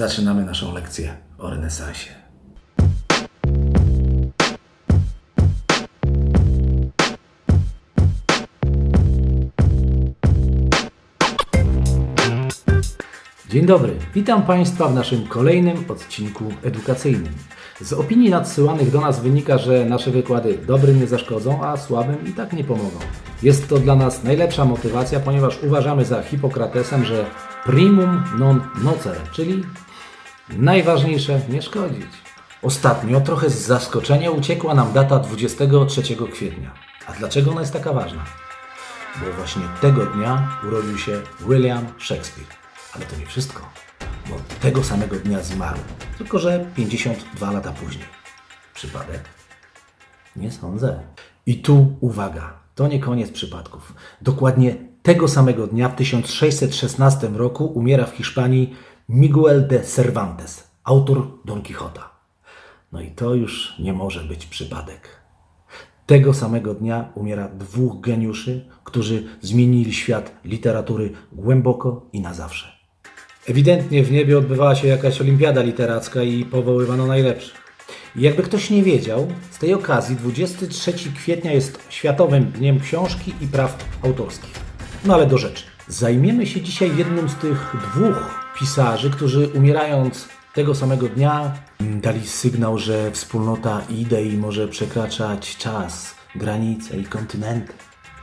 zaczynamy naszą lekcję o renesansie. Dzień dobry, witam Państwa w naszym kolejnym odcinku edukacyjnym. Z opinii nadsyłanych do nas wynika, że nasze wykłady dobrym nie zaszkodzą, a słabym i tak nie pomogą. Jest to dla nas najlepsza motywacja, ponieważ uważamy za Hipokratesem, że primum non nocere, czyli najważniejsze nie szkodzić. Ostatnio trochę z zaskoczenia uciekła nam data 23 kwietnia. A dlaczego ona jest taka ważna? Bo właśnie tego dnia urodził się William Shakespeare. Ale to nie wszystko, bo tego samego dnia zmarł, tylko że 52 lata później. Przypadek? Nie sądzę. I tu uwaga, to nie koniec przypadków. Dokładnie tego samego dnia w 1616 roku umiera w Hiszpanii Miguel de Cervantes, autor Don Quixota. No i to już nie może być przypadek. Tego samego dnia umiera dwóch geniuszy, którzy zmienili świat literatury głęboko i na zawsze. Ewidentnie w niebie odbywała się jakaś olimpiada literacka i powoływano najlepszych. I jakby ktoś nie wiedział, z tej okazji 23 kwietnia jest Światowym Dniem Książki i Praw Autorskich. No ale do rzeczy. Zajmiemy się dzisiaj jednym z tych dwóch pisarzy, którzy umierając tego samego dnia mm, dali sygnał, że wspólnota idei może przekraczać czas, granice i kontynenty.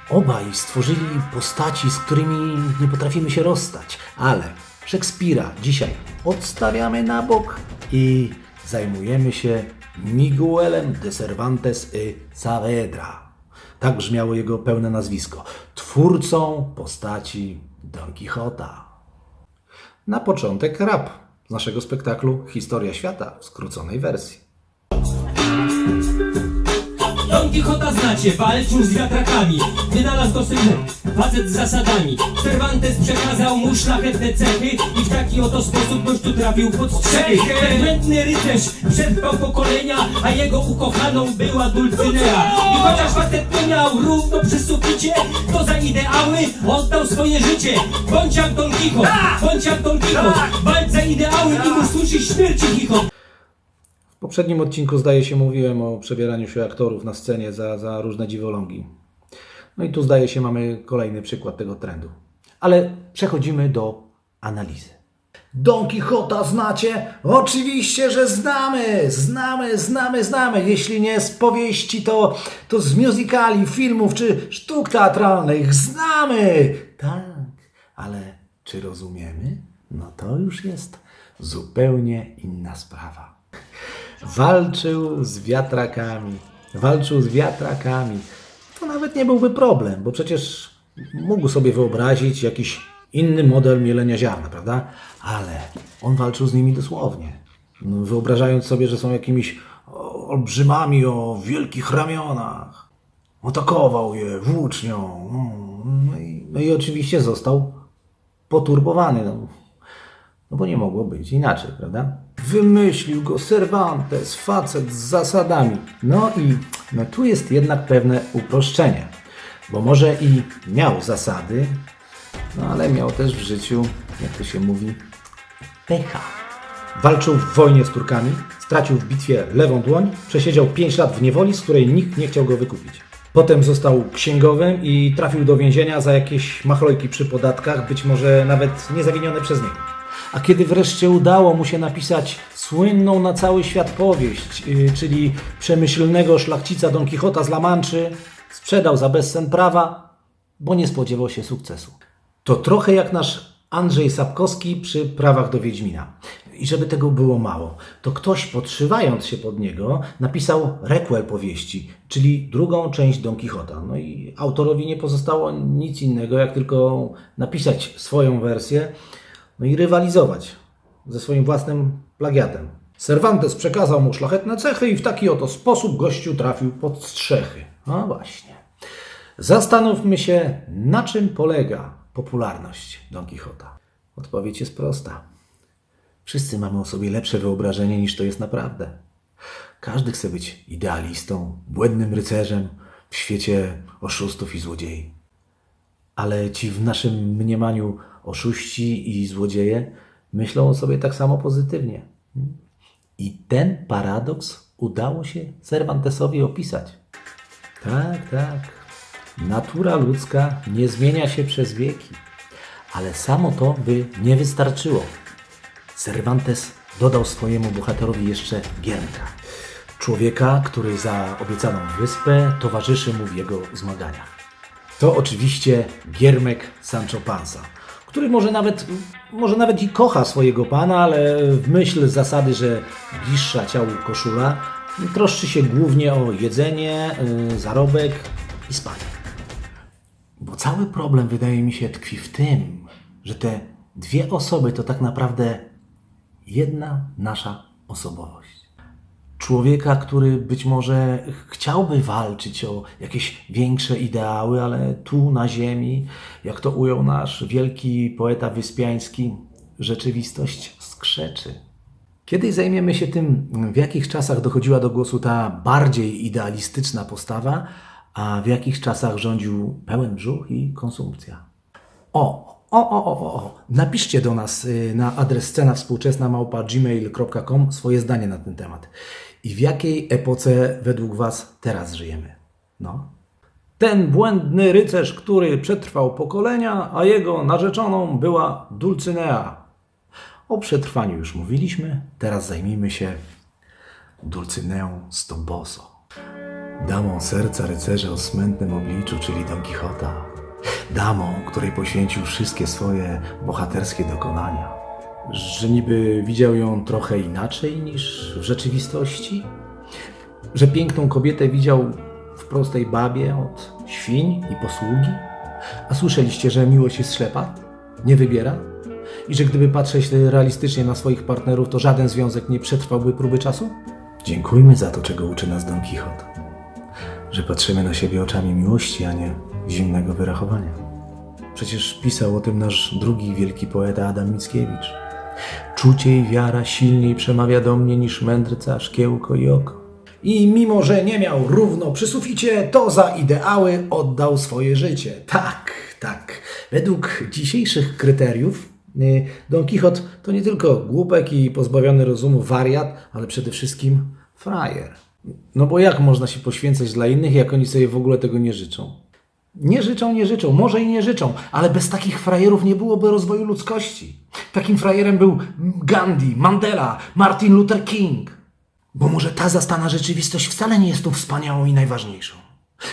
Obaj stworzyli postaci, z którymi nie potrafimy się rozstać, ale Szekspira dzisiaj odstawiamy na bok i zajmujemy się Miguelem de Cervantes y Saavedra. Tak brzmiało jego pełne nazwisko. Twórcą postaci Don Quixota. Na początek rap z naszego spektaklu Historia Świata w skróconej wersji. Don Quixota znacie, walczył z wiatrakami. Wynalazł to syn, facet z zasadami. Cervantes przekazał mu szlachetne cechy I w taki oto sposób gościu trafił pod strzechy. Ten błędny rycerz przetrwał pokolenia A jego ukochaną była Dulcynea. I chociaż facet nie miał równo przy suficie To za ideały oddał swoje życie. Bądź jak Don Quixote, bądź jak Don Quixote Walcz za ideały i usłyszysz śmierci chichot W poprzednim odcinku, zdaje się, mówiłem o przebieraniu się aktorów na scenie za, za różne dziwolągi. No i tu, zdaje się, mamy kolejny przykład tego trendu. Ale przechodzimy do analizy. Don Quixota znacie? Oczywiście, że znamy! Znamy, znamy, znamy. Jeśli nie z powieści, to, to z musicali, filmów czy sztuk teatralnych. Znamy! Tak, ale czy rozumiemy? No to już jest zupełnie inna sprawa. Walczył z wiatrakami. Walczył z wiatrakami. To nawet nie byłby problem, bo przecież mógł sobie wyobrazić jakiś inny model mielenia ziarna, prawda? Ale on walczył z nimi dosłownie. Wyobrażając sobie, że są jakimiś olbrzymami o wielkich ramionach. Atakował je włócznią. No i, no i oczywiście został poturbowany. No. No bo nie mogło być inaczej, prawda? Wymyślił go Cervantes, facet z zasadami. No i no tu jest jednak pewne uproszczenie. Bo może i miał zasady, no ale miał też w życiu, jak to się mówi, pecha. Walczył w wojnie z Turkami, stracił w bitwie lewą dłoń, przesiedział 5 lat w niewoli, z której nikt nie chciał go wykupić. Potem został księgowym i trafił do więzienia za jakieś machlojki przy podatkach, być może nawet niezawinione przez niego. A kiedy wreszcie udało mu się napisać słynną na cały świat powieść, yy, czyli przemyślnego szlachcica Don Quixota z La Manczy, sprzedał za bezsen prawa, bo nie spodziewał się sukcesu. To trochę jak nasz Andrzej Sapkowski przy prawach do Wiedźmina. I żeby tego było mało, to ktoś podszywając się pod niego napisał requel powieści, czyli drugą część Don Quixota. No i autorowi nie pozostało nic innego, jak tylko napisać swoją wersję, no i rywalizować ze swoim własnym plagiatem. Cervantes przekazał mu szlachetne cechy i w taki oto sposób gościu trafił pod strzechy. No właśnie. Zastanówmy się, na czym polega popularność Don Quixota. Odpowiedź jest prosta. Wszyscy mamy o sobie lepsze wyobrażenie niż to jest naprawdę. Każdy chce być idealistą, błędnym rycerzem w świecie oszustów i złodziei. Ale ci w naszym mniemaniu oszuści i złodzieje myślą o sobie tak samo pozytywnie. I ten paradoks udało się Cervantesowi opisać. Tak, tak. Natura ludzka nie zmienia się przez wieki, ale samo to by nie wystarczyło. Cervantes dodał swojemu bohaterowi jeszcze Giermka. Człowieka, który za obiecaną wyspę towarzyszy mu w jego zmaganiach. To oczywiście Giermek Sancho Panza, który może nawet, może nawet i kocha swojego pana, ale w myśl zasady, że bliższa ciału koszula, troszczy się głównie o jedzenie, y, zarobek i spanie. Bo cały problem, wydaje mi się, tkwi w tym, że te dwie osoby to tak naprawdę jedna nasza osobowość. Człowieka, który być może chciałby walczyć o jakieś większe ideały, ale tu na ziemi, jak to ujął nasz wielki poeta wyspiański, rzeczywistość skrzeczy. Kiedyś zajmiemy się tym, w jakich czasach dochodziła do głosu ta bardziej idealistyczna postawa, a w jakich czasach rządził pełen brzuch i konsumpcja. O, o, o, o, o. Napiszcie do nas y, na adres scena współczesna małpa gmail.com swoje zdanie na ten temat. I w jakiej epoce według Was teraz żyjemy? No. Ten błędny rycerz, który przetrwał pokolenia, a jego narzeczoną była Dulcynea. O przetrwaniu już mówiliśmy, teraz zajmijmy się Dulcyneą z Tomboso. Damą serca rycerza o smętnym obliczu, czyli Don Quixota. Damą, której poświęcił wszystkie swoje bohaterskie dokonania. Że niby widział ją trochę inaczej niż w rzeczywistości? Że piękną kobietę widział w prostej babie od świń i posługi? A słyszeliście, że miłość jest ślepa? Nie wybiera? I że gdyby patrzeć realistycznie na swoich partnerów, to żaden związek nie przetrwałby próby czasu? Dziękujmy za to, czego uczy nas Don Quixote że patrzymy na siebie oczami miłości, a nie zimnego wyrachowania. Przecież pisał o tym nasz drugi wielki poeta Adam Mickiewicz. Czucie i wiara silniej przemawia do mnie niż mędrca, szkiełko i oko. I mimo, że nie miał równo przy suficie, to za ideały oddał swoje życie. Tak, tak. Według dzisiejszych kryteriów y, Don Quixote to nie tylko głupek i pozbawiony rozumu wariat, ale przede wszystkim frajer. No bo jak można się poświęcać dla innych, jak oni sobie w ogóle tego nie życzą? Nie życzą, nie życzą, może i nie życzą, ale bez takich frajerów nie byłoby rozwoju ludzkości. Takim frajerem był Gandhi, Mandela, Martin Luther King. Bo może ta zastana rzeczywistość wcale nie jest tu wspaniałą i najważniejszą.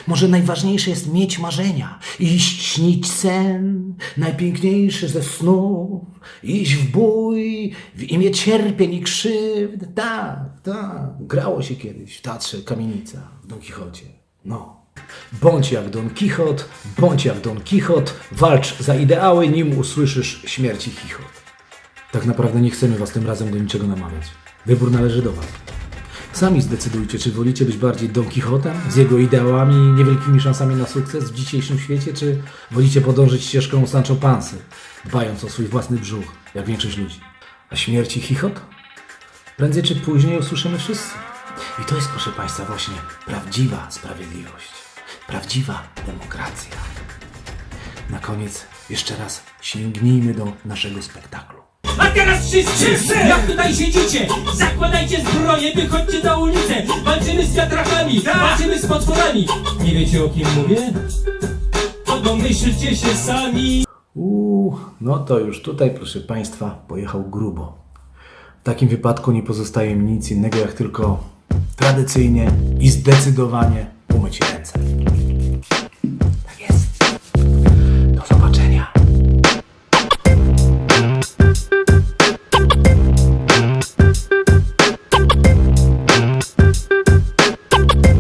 Może najważniejsze jest mieć marzenia, iść śnić sen, najpiękniejszy ze snów, iść w bój w imię cierpień i krzywd. Tak, tak, grało się kiedyś w teatrze Kamienica w Don Quixocie. No. Bądź jak Don Quixote, bądź jak Don Quixote, walcz za ideały, nim usłyszysz śmierci chichot. Tak naprawdę nie chcemy was tym razem do niczego namawiać. Wybór należy do was. Sami zdecydujcie, czy wolicie być bardziej Don Quixotem z jego ideałami i niewielkimi szansami na sukces w dzisiejszym świecie, czy wolicie podążyć ścieżką Sancho Pansy, dbając o swój własny brzuch, jak większość ludzi. A śmierci chichot? Prędzej czy później usłyszymy wszyscy. I to jest, proszę Państwa, właśnie prawdziwa sprawiedliwość, prawdziwa demokracja. Na koniec jeszcze raz sięgnijmy do naszego spektaklu. A teraz wszyscy, jak tutaj siedzicie, zakładajcie zbroję, wychodźcie na ulicę. Walczymy z wiatrakami, walczymy z potworami. Nie wiecie o kim mówię? To domyślcie się sami. Uuu, no to już tutaj, proszę Państwa, pojechał grubo. W takim wypadku nie pozostaje mi nic innego, jak tylko tradycyjnie i zdecydowanie